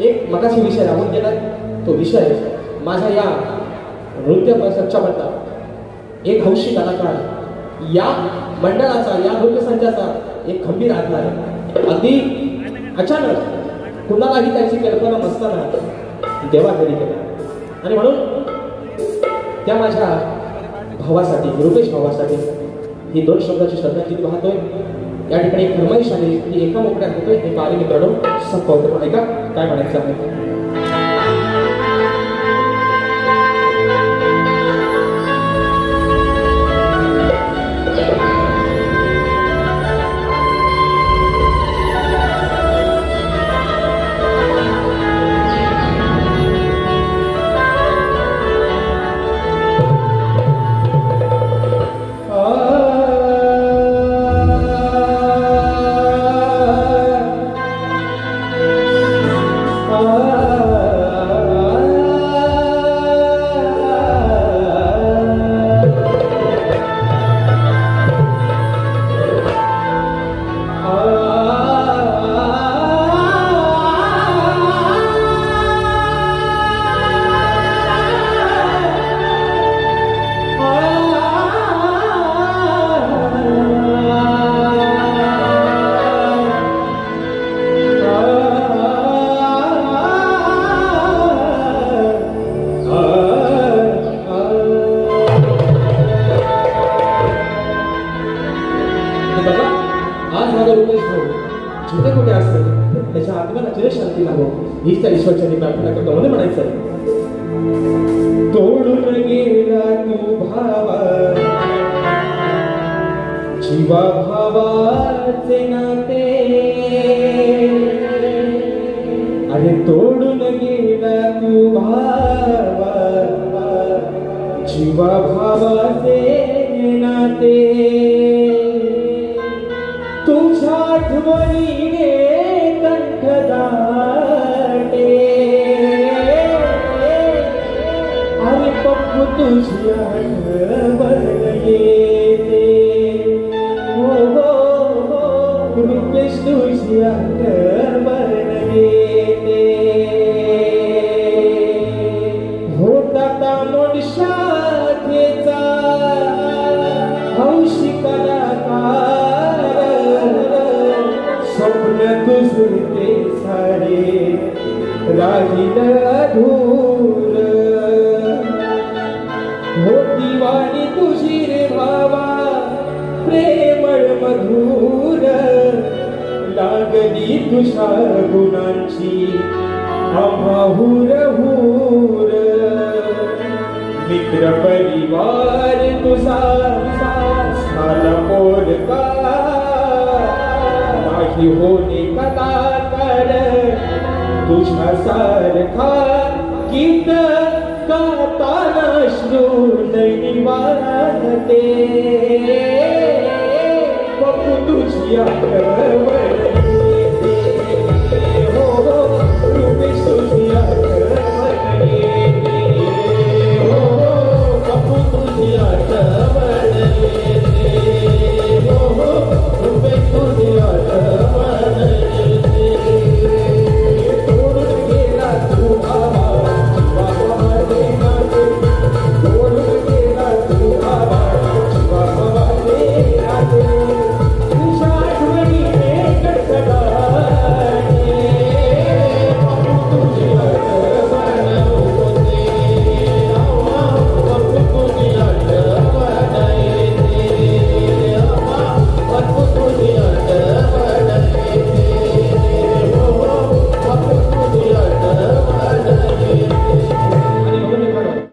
एक मगाशी विषय राहून गेला तो विषय माझ्या या नृत्य प्रसंगच्या एक हौशी कलाकार या मंडळाचा या नृत्यसंचाचा एक खंबीर आत्मा आहे. अगदी अचानक कुणालाही त्याची कल्पना नसताना देवा घरी गेला. आणि म्हणून त्या माझ्या भावासाठी रुपेश भावासाठी ही दोन शब्दाची श्रद्धांजली वाहतोय? या ठिकाणी एक फरमाईश आली की एका मोकळ्यात होतोय हे पारे मित्रांनो संपवतो पण ऐका काय म्हणायचं आहे आज माझा जिथे कुठे असेल त्याच्या आत्म्याला चिरशांती लाभो हीच त्या ईश्वरच्या प्रार्थना करतो म्हणून म्हणायचं आहे. तोडून गेला तू भावा जीवा भावाचे नाते अरे तोडून गेला तू भावा जीवा भावाचे तुझ्या गे कंठ दाटे अरे पप्पू तुझी आठवण येते। हो हो हो रुपेश तुझी आठवण येते। होता तामोड शाखेचा राहिल अधूर होती वाणी तुझी रे भावा प्रेमळ मधुर. लागली तुझ्या गुणांची अमाहूर हूर. मित्र परिवार तुझा झाला मोडका नाही होणे तुझ्या सारखा गीत गाताना श्रुत निवारते. बघू तुझी आठवण.